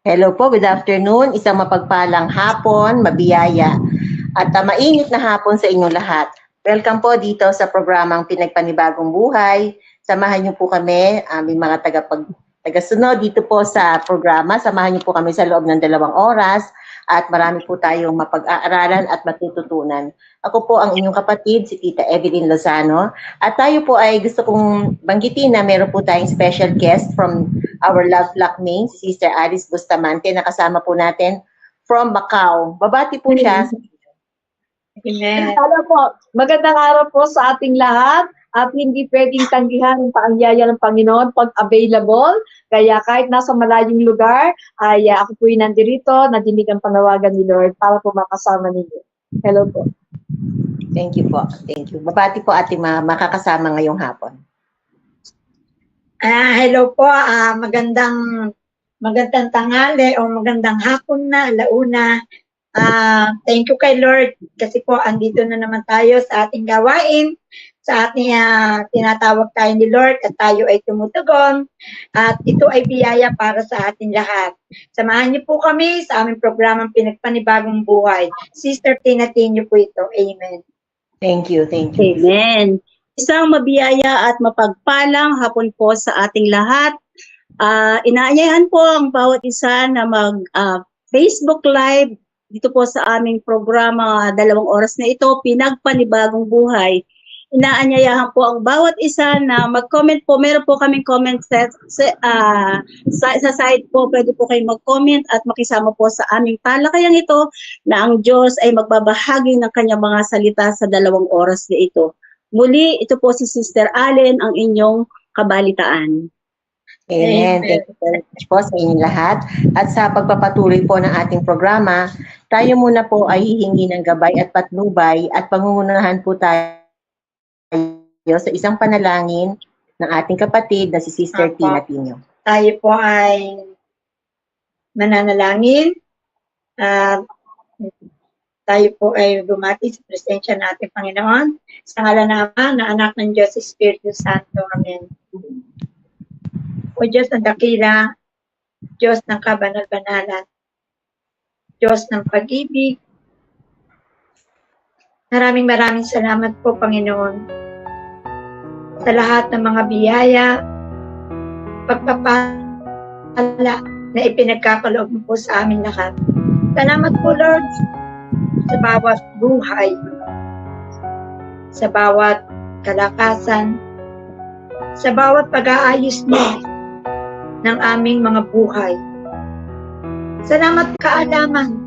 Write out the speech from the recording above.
Hello po, good afternoon. Isang mapagpalang hapon, mabiyaya at uh, mainit na hapon sa inyong lahat. Welcome po dito sa programang Pinagpanibagong Buhay. Samahan niyo po kami, aming mga tagapag tagasunod dito po sa programa. Samahan niyo po kami sa loob ng dalawang oras at marami po tayong mapag-aaralan at matututunan. Ako po ang inyong kapatid, si Tita Evelyn Lozano. At tayo po ay gusto kong banggitin na meron po tayong special guest from our love flock main, si Sister Alice Bustamante, na kasama po natin from Macau. Babati po siya. Amen. Po, magandang araw po sa ating lahat at hindi pwedeng tanggihan ang paanyaya ng Panginoon pag available. Kaya kahit nasa malayong lugar, ay uh, ako po'y nandirito, nadinig ang panawagan ni Lord para po makasama ninyo. Hello po. Thank you po. Thank you. Babati po ating mga makakasama ngayong hapon. Ah, hello po, ah, magandang magandang tanghali o magandang hapon na, alauna. Ah, thank you kay Lord kasi po andito na naman tayo sa ating gawain, sa ating ah, tinatawag tayo ni Lord at tayo ay tumutugon at ito ay biyaya para sa ating lahat. Samahan niyo po kami sa aming programang Pinagpanibagong Buhay. Sister Tina Tinyo po ito. Amen. Thank you. Thank you. Amen. Isang mabiyaya at mapagpalang hapon po sa ating lahat. Ah, inaanyayahan po ang bawat isa na mag ah, Facebook Live dito po sa aming programa dalawang oras na ito, Pinagpanibagong Buhay. Inaanyayahan po ang bawat isa na mag-comment po. Meron po kaming comment set, sa, ah, sa, sa site po. Pwede po kayong mag-comment at makisama po sa aming talakayang ito na ang Diyos ay magbabahagi ng kanyang mga salita sa dalawang oras na ito. Muli, ito po si Sister Allen, ang inyong kabalitaan. Amen. Thank you very much po sa inyong lahat. At sa pagpapatuloy po ng ating programa, tayo muna po ay hihingi ng gabay at patnubay at pangungunahan po tayo sa isang panalangin ng ating kapatid na si Sister Apo. Tina Tino. tayo po ay mananalangin at tayo po ay bumati sa presensya ng ating Panginoon sa ngalan ng Ama, na anak ng Diyos, Espiritu Santo. Amen. O Diyos ng dakila, Diyos ng kabanal-banalan, Diyos ng pag-ibig, maraming maraming salamat po, Panginoon, sa lahat ng mga biyaya, pagpapala na ipinagkakaloob mo po sa amin lahat. Salamat po, Lord, sa bawat buhay, sa bawat kalakasan, sa bawat pag-aayos mo ng aming mga buhay. Salamat kaalaman